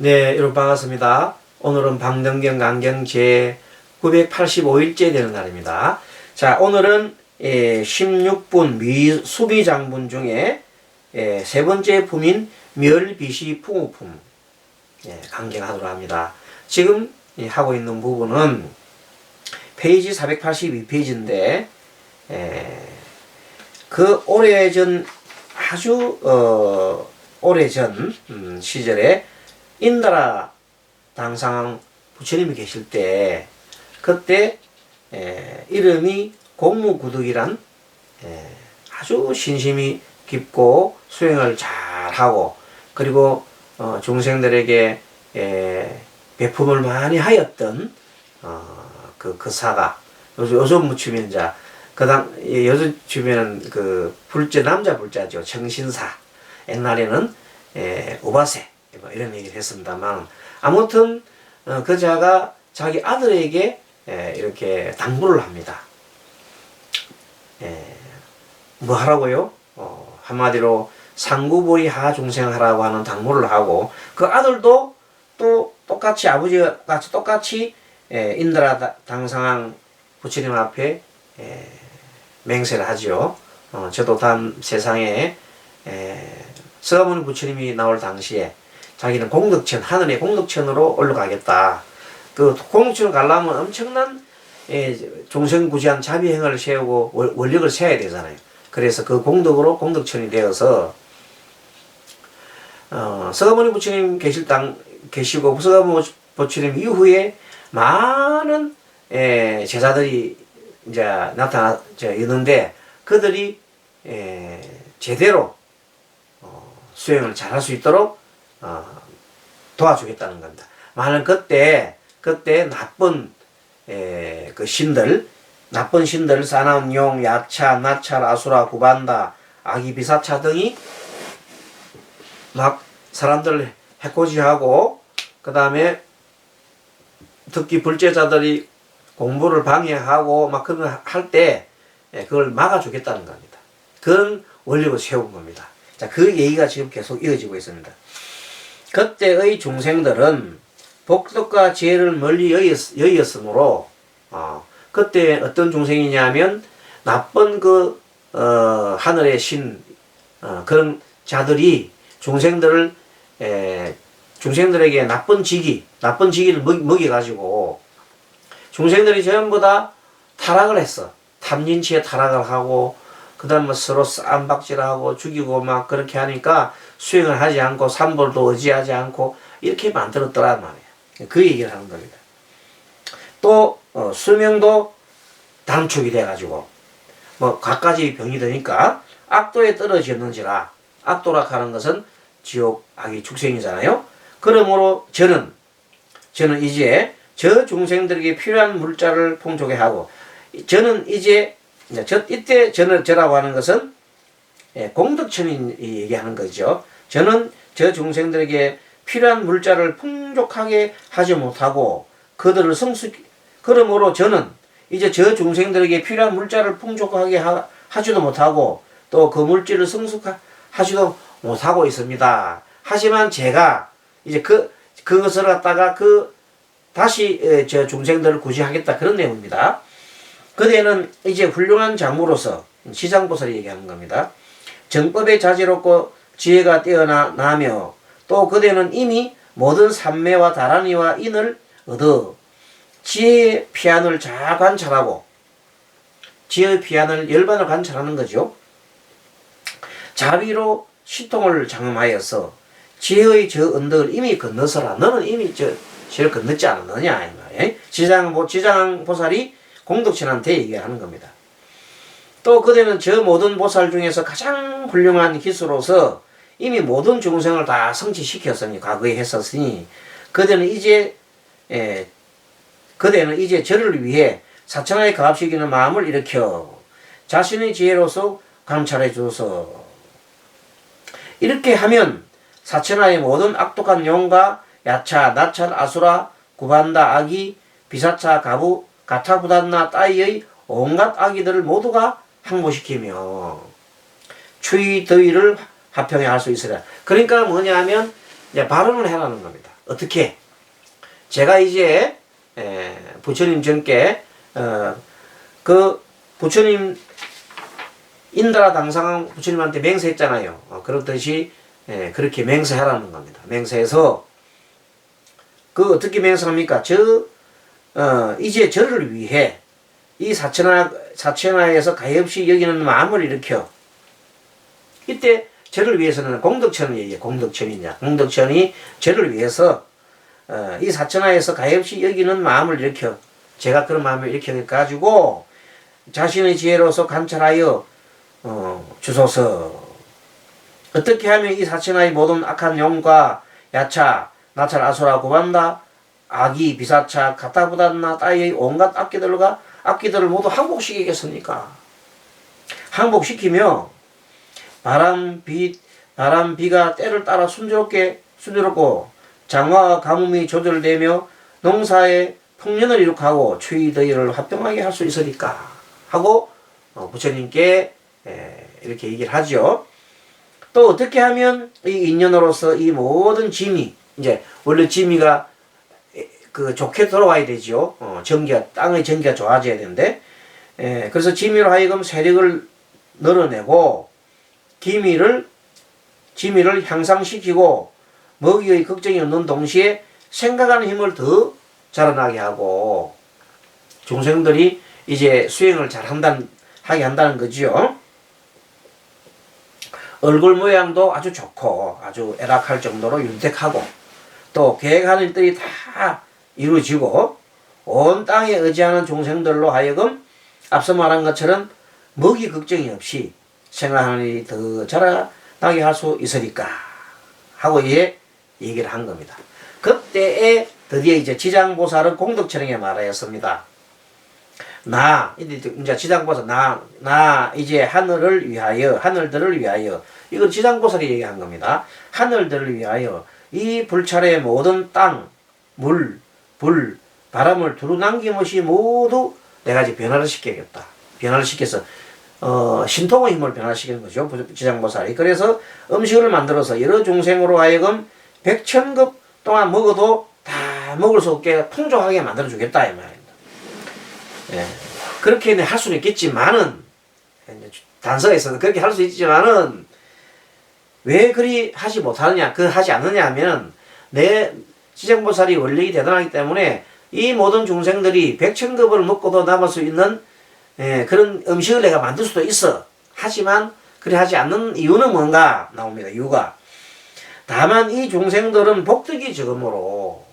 네, 여러분 반갑습니다. 오늘은 방정경 강경 제 985일째 되는 날입니다. 자, 오늘은 예, 16분 미, 수비 장분 중에 예, 세 번째 품인 멸비시 풍우품 예, 강경하도록 합니다. 지금 예, 하고 있는 부분은 페이지 482페이지인데 예, 그 오래전 아주 어, 오래전 음, 시절에 인다라 당상 부처님이 계실 때 그때 에, 이름이 공무구득이란 에, 아주 신심이 깊고 수행을 잘하고 그리고 어, 중생들에게 에, 배품을 많이 하였던 어, 그, 그 사가 요즘, 요즘 무치면 이제 그당 요즘 주면은 그 불자 남자 불자죠. 정신사. 옛날에는 에, 우바세 뭐 이런 얘기를 했습니다만 아무튼 어, 그 자가 자기 아들에게 에, 이렇게 당부를 합니다. 에, 뭐 하라고요? 어, 한마디로 상구보리 하 중생하라고 하는 당부를 하고 그 아들도 또 똑같이 아버지와 같이 똑같이 에, 인드라 다- 당상왕 부처님 앞에 에, 맹세를 하죠. 어, 저도 다음 세상에 에, 서가모니 부처님이 나올 당시에 자기는 공덕천 하늘의 공덕천으로 올라가겠다. 그 공덕천을 가려면 엄청난 예, 종생구지한 자비행을 세우고 월- 원력을 세워야 되잖아요. 그래서 그 공덕으로 공덕천이 되어서 어, 서가모니 부처님 계실 땅 계시고 서가모니 부처님 이후에 많은 예, 제자들이 이제 나타나 저 있는데 그들이 예, 제대로 어, 수행을 잘 할 수 있도록 어, 도와주겠다는 겁니다. 만약 그때 그때 나쁜 에, 그 신들 나쁜 신들 사나운 용, 야차, 나찰, 아수라, 구반다, 아기 비사차 등이 막 사람들 해코지하고 그 다음에 특히 불제자들이 공부를 방해하고 막 그런 거할때 그걸 막아주겠다는 겁니다. 그런 원리를 세운 겁니다. 자, 그 얘기가 지금 계속 이어지고 있습니다. 그때의 중생들은 복덕과 지혜를 멀리 여의었, 여의었으므로 어, 그때 어떤 중생이냐면 나쁜 그 어, 하늘의 신 어, 그런 자들이 중생들을 에, 중생들에게 나쁜 지기 나쁜 지기를 먹, 먹여가지고 중생들이 전부 다 타락을 했어. 탐진치에 타락을 하고 그다음 뭐 서로 쌈박질하고 죽이고 막 그렇게 하니까 수행을 하지 않고 삼벌도 의지하지 않고 이렇게 만들었더란 말이야. 그 얘기를 하는 겁니다. 또 어, 수명도 단축이 돼가지고 뭐 갖가지 병이 드니까 악도에 떨어졌는지라 악도라 하는 것은 지옥 악의 축생이잖아요. 그러므로 저는 저는 이제 저 중생들에게 필요한 물자를 풍족해 하고 저는 이제 저 이때 저는 저라고 하는 것은 예, 공덕천이 얘기하는 거죠. 저는 저 중생들에게 필요한 물자를 풍족하게 하지 못하고 그들을 성숙 그러므로 저는 이제 저 중생들에게 필요한 물자를 풍족하게 하, 하지도 못하고 또 그 물질을 성숙하지도 못하고 있습니다. 하지만 제가 이제 그 그것을 갖다가 그 다시 에, 저 중생들을 구제하겠다 그런 내용입니다. 그대는 이제 훌륭한 장무로서 시장보살이 얘기하는 겁니다. 정법에 자지럽고 지혜가 뛰어나며 또 그대는 이미 모든 삼매와 다란이와 인을 얻어 지혜의 피안을 잘 관찰하고 지혜의 피안을 열반을 관찰하는 거죠. 자비로 시통을 장음하여서 지혜의 저 언덕을 이미 건너서라. 너는 이미 저 지를 건넜지 말이에요. 지장 지장 보살이 공덕천한테 얘기하는 겁니다. 또 그대는 저 모든 보살 중에서 가장 훌륭한 기수로서 이미 모든 중생을 다 성취시켰으니 과거에 했었으니 그대는 이제 에, 그대는 이제 저를 위해 사천하에 가압시키는 마음을 일으켜 자신의 지혜로서 감찰해 주어서. 이렇게 하면 사천하의 모든 악독한 용과 야차, 나찰, 아수라, 구반다, 아기, 비사차, 가부, 가타부단나 따위의 온갖 아기들을 모두가 항모시키며 추위 더위를 합평해 할 수 있으라. 그러니까 뭐냐 하면 이제 발언을 해라는 겁니다. 어떻게? 제가 이제 에, 부처님 전께 어, 그 부처님 인다라 당상 부처님한테 맹세했잖아요. 어, 그렇듯이 에, 그렇게 맹세하라는 겁니다. 맹세해서 그 어떻게 맹세합니까? 저 어, 이제 저를 위해 이 사천하 사천하에서 가엾이 여기는 마음을 일으켜. 이때 저를 위해서는 공덕천을 공덕천이냐? 공덕천이 저를 위해서 어, 이 사천하에서 가엾이 여기는 마음을 일으켜. 제가 그런 마음을 일으켜 가지고 자신의 지혜로서 관찰하여 어, 주소서. 어떻게 하면 이 사천하의 모든 악한 영과 야차 나찰 아소라 고반다 아기 비사차 가타부단나 따위의 온갖 악기들과 악기들을 모두 항복시키겠습니까? 항복시키며 바람 비 바람 비가 때를 따라 순조롭게 순조롭고 장화와 가뭄이 조절되며 농사에 풍년을 이룩하고 추위 더위를 화평하게 할 수 있으니까 하고 어, 부처님께 에, 이렇게 얘기를 하죠. 또 어떻게 하면 이 인연으로서 이 모든 짐이 이제 원래 짐이가 그 좋게 돌아와야 되죠. 어, 전기가 땅의 전기가 좋아져야 되는데 에, 그래서 지미로 하여금 세력을 늘어내고 기미를 지미를 향상시키고 먹이의 걱정이 없는 동시에 생각하는 힘을 더 자라나게 하고 중생들이 이제 수행을 잘 한다는 하게 한다는 거지요. 얼굴 모양도 아주 좋고 아주 애락할 정도로 윤택하고 또 계획하는 일들이 다 이루어지고 온 땅에 의지하는 종생들로 하여금 앞서 말한 것처럼 먹이 걱정이 없이 생활하는 일이 더 자라나게 할 수 있으니까 하고 이제 얘기를 한 겁니다. 그때에 드디어 이제 지장보살은 공덕천에게 말하였습니다. 나 이제 지장보살 나 나 이제 하늘을 위하여 하늘들을 위하여 이건 지장보살이 얘기한 겁니다. 하늘들을 위하여 이 불찰의 모든 땅, 물, 불, 바람을 두루 남김없이 모두 내가 이제 변화를 시켜야겠다. 변화를 시켜서 어, 신통의 힘을 변화시키는 거죠. 지장보살이. 그래서 음식을 만들어서 여러 중생으로 하여금 백천급 동안 먹어도 다 먹을 수 없게 풍족하게 만들어 주겠다 이 말입니다. 예. 그렇게 할 수는 있겠지만은 있어서 그렇게 할 수 있지만은 왜 그리 하지 못하느냐, 그 하지 않느냐 하면 내 지정보살이 원력이 대단하기 때문에 이 모든 중생들이 백천급을 먹고도 남을 수 있는 예, 그런 음식을 내가 만들 수도 있어. 하지만 그래 하지 않는 이유는 뭔가 나옵니다. 이유가 다만 이 중생들은 복덕이 적음으로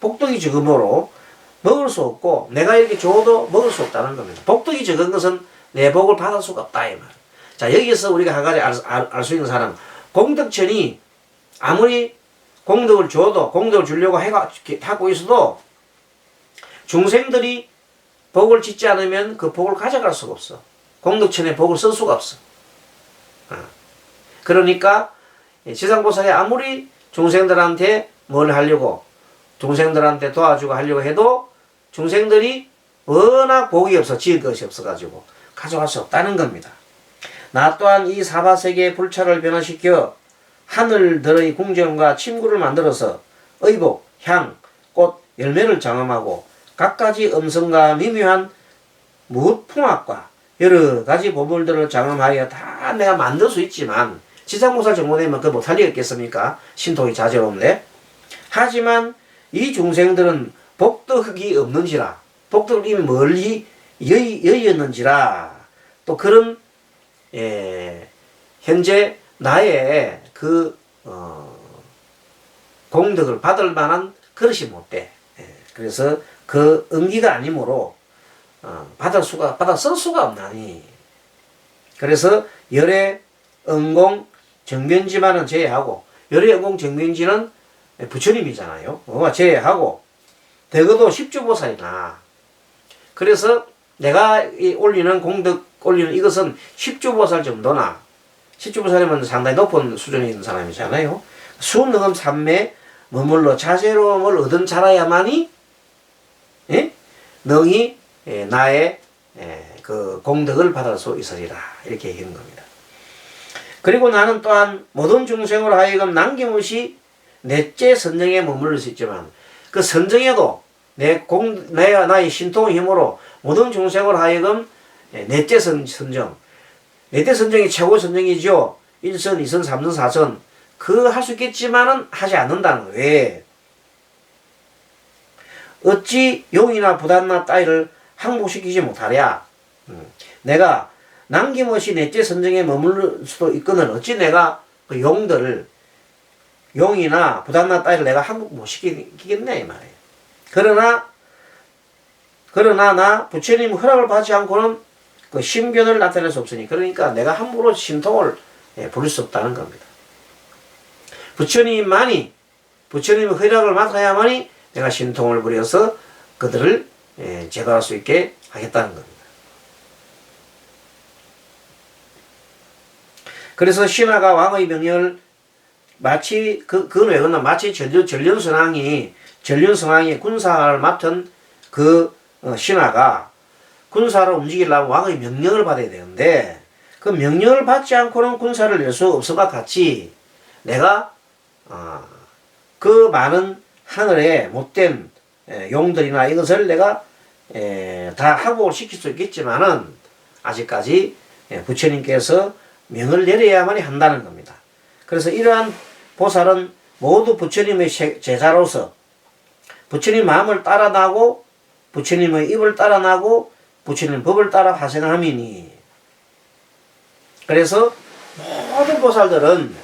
복덕이 적음으로 먹을 수 없고 내가 이렇게 줘도 먹을 수 없다는 겁니다. 복덕이 적은 것은 내 복을 받을 수가 없다 이 말. 자 여기서 우리가 한 가지 알 수 있는 사람 공덕천이 아무리 공덕을 줘도 공덕을 주려고 해가, 하고 있어도 중생들이 복을 짓지 않으면 그 복을 가져갈 수가 없어. 공덕천에 복을 쓸 수가 없어. 어. 그러니까 지상보살이 아무리 중생들한테 뭘 하려고 중생들한테 도와주고 하려고 해도 중생들이 워낙 복이 없어 지을 것이 없어가지고 가져갈 수 없다는 겁니다. 나 또한 이 사바세계의 불찰을 변화시켜 하늘들의 궁전과 침구를 만들어서 의복, 향, 꽃, 열매를 장엄하고 갖가지 음성과 미묘한 무풍악과 여러 가지 보물들을 장엄하여 다 내가 만들 수 있지만 지상모살 정도 되면 그 못할 리 있겠습니까? 신통이 자제로운데 하지만 이 중생들은 복덕이 없는지라 복덕이 멀리 여의, 여의였는지라 또 그런 예, 현재 나의 그 어, 공덕을 받을 만한 그릇이 못 돼. 예, 그래서 그 응기가 아니므로 어, 받을 수가 받아 쓸 수가 없나니. 그래서 열의 응공 정면지만은 제외하고 열의 응공 정면지는 부처님이잖아요. 어, 제외하고 대거도 십주보살이나 그래서 내가 올리는 공덕 올리는 이것은 십주보살 정도나 십주보살이면 상당히 높은 수준에 있는 사람이잖아요. 수능음 삼매 머물러 자제로움을 얻은 자라야만이 예? 능히 예, 나의 예, 그 공덕을 받을 수 있으리라 이렇게 얘기하는 겁니다. 그리고 나는 또한 모든 중생으로 하여금 남김없이 넷째 선정에 머무를 수 있지만 그 선정에도 내 공, 내, 나의 신통의 힘으로 모든 중생을 하여금 예, 넷째 선, 선정 넷째 선정이 최고 선정이죠. 1선, 2선, 3선, 4선. 그 할 수 있겠지만은 하지 않는다는 거예요. 왜? 어찌 용이나 부단나 따위를 항복시키지 못하랴? 음, 내가 남김없이 넷째 선정에 머물 수도 있거늘 어찌 내가 그 용들을 용이나 부단나 따위를 내가 항복 못 시키겠네 이 말이에요. 그러나 그러나 나 부처님 허락을 받지 않고는 그 심견을 나타낼 수 없으니 그러니까 내가 함부로 신통을 예, 부릴 수 없다는 겁니다. 부처님만이 부처님의 허락을 맡아야만이 내가 신통을 부려서 그들을 예, 제거할 수 있게 하겠다는 겁니다. 그래서 신하가 왕의 명령을 마치 그 그건 왜 그러나 마치 전륜 전륜선왕이 전륜선왕이 군사를 맡은 그 어, 신하가 군사를 움직이려면 왕의 명령을 받아야 되는데 그 명령을 받지 않고는 군사를 낼 수 없음과 같이 내가 어, 그 많은 하늘에 못된 에, 용들이나 이것을 내가 에, 다 항복을 시킬 수 있겠지만은 아직까지 예, 부처님께서 명을 내려야만이 한다는 겁니다. 그래서 이러한 보살은 모두 부처님의 제- 제자로서 부처님 마음을 따라 나고 부처님의 입을 따라 나고 부처님 법을 따라 화생함이니 그래서 모든 보살들은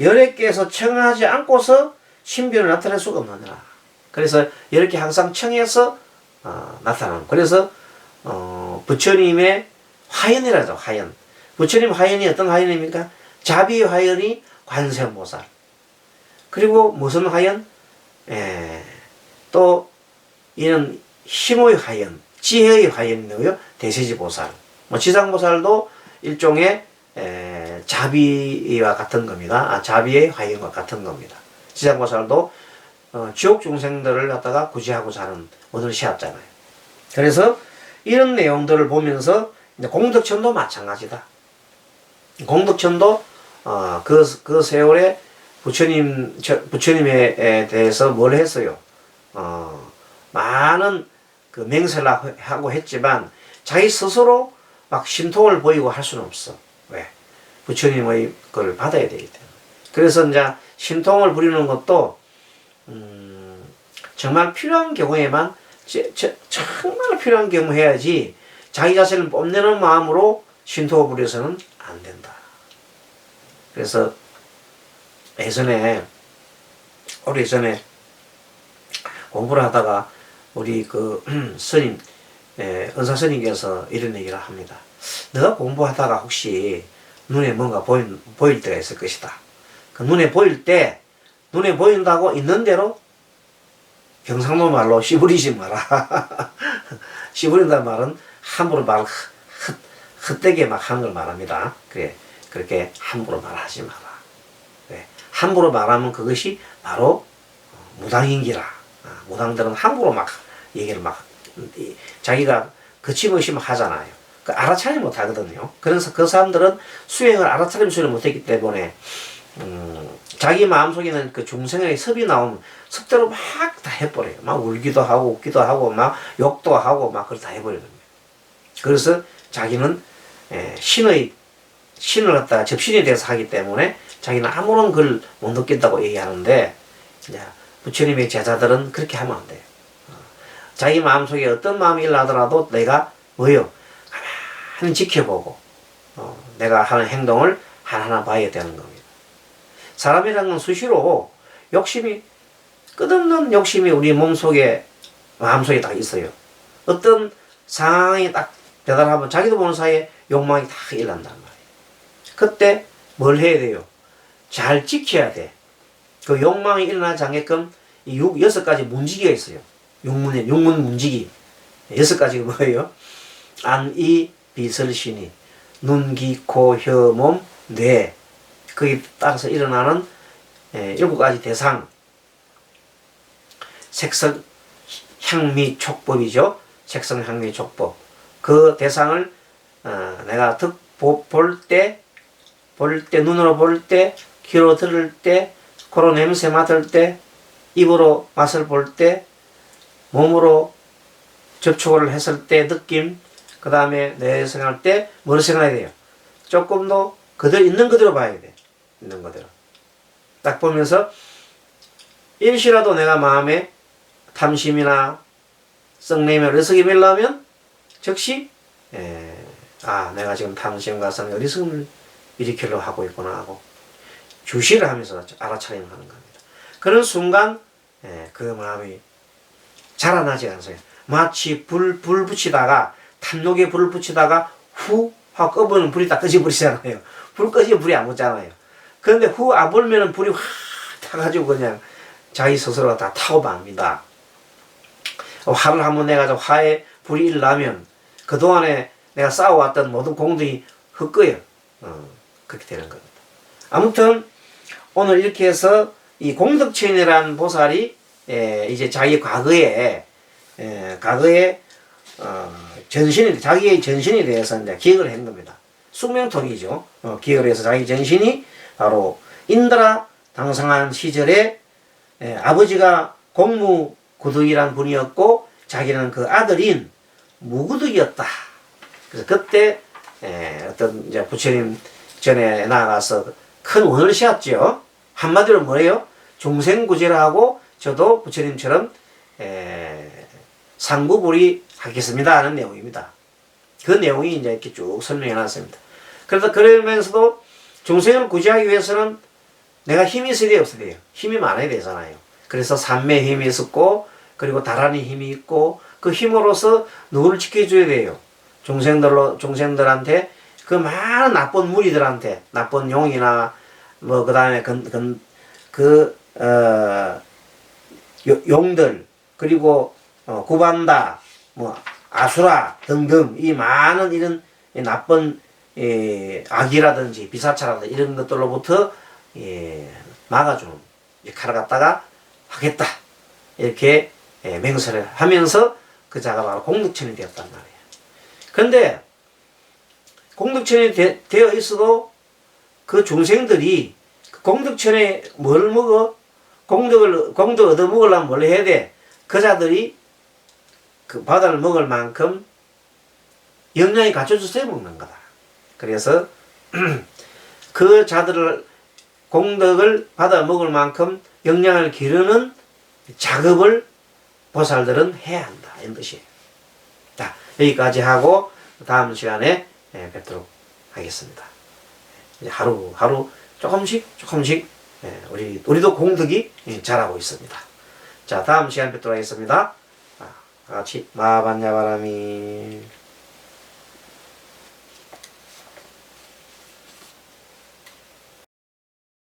열애께서 청하지 않고서 신비를 나타낼 수가 없느니라. 그래서 이렇게 항상 청해서 어, 나타나는. 그래서 어, 부처님의 화연이라죠. 화연. 부처님 화연이 어떤 화연입니까? 자비 화연이 관세음보살. 그리고 무슨 화연? 에, 또 이런 힘의 화연, 지혜의 화연이고요. 대세지보살. 뭐 지상보살도 일종의 에, 자비와 같은 겁니다. 아, 자비의 화연과 같은 겁니다. 지상보살도 어, 지옥 중생들을 갖다가 구제하고자 하는 오늘 시합잖아요. 그래서 이런 내용들을 보면서 공덕천도 마찬가지다. 공덕천도 어, 그, 그 세월에 부처님, 저- 부처님에 에 대해서 뭘 했어요? 어, 많은 그 맹세를 하고 했지만 자기 스스로 막 신통을 보이고 할 수는 없어. 왜? 부처님의 걸 받아야 되기 때문에. 그래서 이제 신통을 부리는 것도 음, 정말 필요한 경우에만 제- 제- 정말 필요한 경우 해야지 자기 자신을 뽐내는 마음으로 신통을 부려서는 안 된다. 그래서 예전에 오래 전에 공부를 하다가 우리 그 스님 예, 은사 스님께서 이런 얘기를 합니다. 너가 공부하다가 혹시 눈에 뭔가 보일, 보일 때가 있을 것이다. 그 눈에 보일 때 눈에 보인다고 있는 대로 경상도 말로 씨부리지 마라. 씨부린다는 말은 함부로 말 헛, 헛되게 막 하는 걸 말합니다. 그래 그렇게 함부로 말하지 마라. 그래, 함부로 말하면 그것이 바로 무당인기라. 아, 무당들은 함부로 막 얘기를 막 이, 자기가 거침없이 막 하잖아요. 그 알아차리 못 하거든요. 그래서 그 사람들은 수행을 알아차림수를 못했기 때문에 음, 자기 마음속에는 그 중생의 섭이 나오면 섭대로 막 다 해버려요. 막 울기도 하고 웃기도 하고 막 욕도 하고 막 그걸 다 거예요. 그래서 자기는 에, 신의 신을 갖다가 접신이 돼서 하기 때문에 자기는 아무런 걸 못 느낀다고 얘기하는데 이제 부처님의 제자들은 그렇게 하면 안 돼요. 어, 자기 마음속에 어떤 마음이 일어나더라도 내가 뭐요? 가만히 지켜보고 어, 내가 하는 행동을 하나하나 봐야 되는 겁니다. 사람이라는 건 수시로 욕심이 끝없는 욕심이 우리 몸속에 마음속에 딱 있어요. 어떤 상황이 딱 배달하면 자기도 모르는 사이에 욕망이 다 일어난단 말이에요. 그때 뭘 해야 돼요? 잘 지켜야 돼. 그 욕망이 일어나지 않게끔 이 육, 여섯 가지 문지기가 있어요. 육문에, 육문 문지기. 여섯 가지가 뭐예요? 안, 이, 비설신이. 눈, 귀, 코, 혀, 몸, 뇌. 거기에 따라서 일어나는 에, 일곱 가지 대상. 색성, 향미, 촉법이죠. 색성, 향미, 촉법. 그 대상을 어, 내가 볼 때, 볼 때, 눈으로 볼 때, 귀로 들을 때, 코로 냄새 맡을 때, 입으로 맛을 볼 때, 몸으로 접촉을 했을 때 느낌, 그 다음에 내 생각할 때 뭐를 생각해야 돼요? 조금 더 그대로 있는 그대로 봐야 돼. 있는 그대로. 딱 보면서 일시라도 내가 마음에 탐심이나 썩내며 어리석이 밀라면 즉시 에, 아 내가 지금 탐심과 썩내 어리석음을 일으키려고 하고 있구나 하고 주시를 하면서 알아차림 하는 겁니다. 그런 순간 에, 그 마음이 자라나지 않아요. 마치 불, 불 붙이다가 탐욕에 불을 붙이다가 후 하고 꺼보면 불이 다 꺼져버리잖아요. 불 꺼지면 불이 안 붙잖아요. 그런데 후 안 불면은 불이 확 타가지고 그냥 자기 스스로가 다 타고 맙니다. 화를 한번 내가지고 화에 불이 일나면 그동안에 내가 싸워왔던 모든 공들이 헛거요. 어, 그렇게 되는 겁니다. 아무튼 오늘 이렇게 해서 이 공덕천이라는 보살이 에, 이제 자기 과거에 에, 과거에 어, 전신이 자기의 전신에 대해서 이제 기억을 한 겁니다. 숙명통이죠. 어, 기억을 해서 자기 전신이 바로 인드라 당상한 시절에 에, 아버지가 공무 구득이란 분이었고 자기는 그 아들인 무구득이었다. 그래서 그때 에, 어떤 이제 부처님 전에 나가서 큰 원을 씌웠죠. 한마디로 뭐예요? 중생구제라고 저도 부처님처럼 에, 상구불이 하겠습니다 하는 내용입니다. 그 내용이 이제 이렇게 쭉 설명해 놨습니다. 그래서 그러면서도 중생을 구제하기 위해서는 내가 힘이 있어야 돼요, 없어야 돼요? 힘이 많아야 되잖아요. 그래서 삼매의 힘이 있었고, 그리고 다란의 힘이 있고, 그 힘으로서 누구를 지켜줘야 돼요. 중생들로, 중생들한테, 그 많은 나쁜 무리들한테, 나쁜 용이나, 뭐, 그 다음에, 그, 그, 그, 어, 요- 용들, 그리고, 어, 구반다, 뭐, 아수라 등등, 이 많은 이런 이 나쁜, 예, 악이라든지 비사차라든지 이런 것들로부터 예, 막아주는 역할을 갖다가 하겠다. 이렇게 예, 맹세를 하면서 그 자가 바로 공덕천이 되었단 말이에요. 그런데 공덕천이 되, 되어 있어도 그 중생들이 그 공덕천에 뭘 먹어? 공덕을, 공덕 얻어 먹으려면 뭘 해야 돼? 그 자들이 그 바다를 먹을 만큼 영양이 갖춰져서 먹는 거다. 그래서 그 자들을 공덕을 받아 먹을 만큼 영양을 기르는 작업을 보살들은 해야 한다. 이런 뜻이에요. 자, 여기까지 하고 다음 시간에 예, 뵙도록 하겠습니다. 이제 하루, 하루 조금씩, 조금씩 예, 우리, 우리도 공덕이 예, 자라고 있습니다. 자, 다음 시간에 뵙도록 하겠습니다. 아, 같이 마반야바라미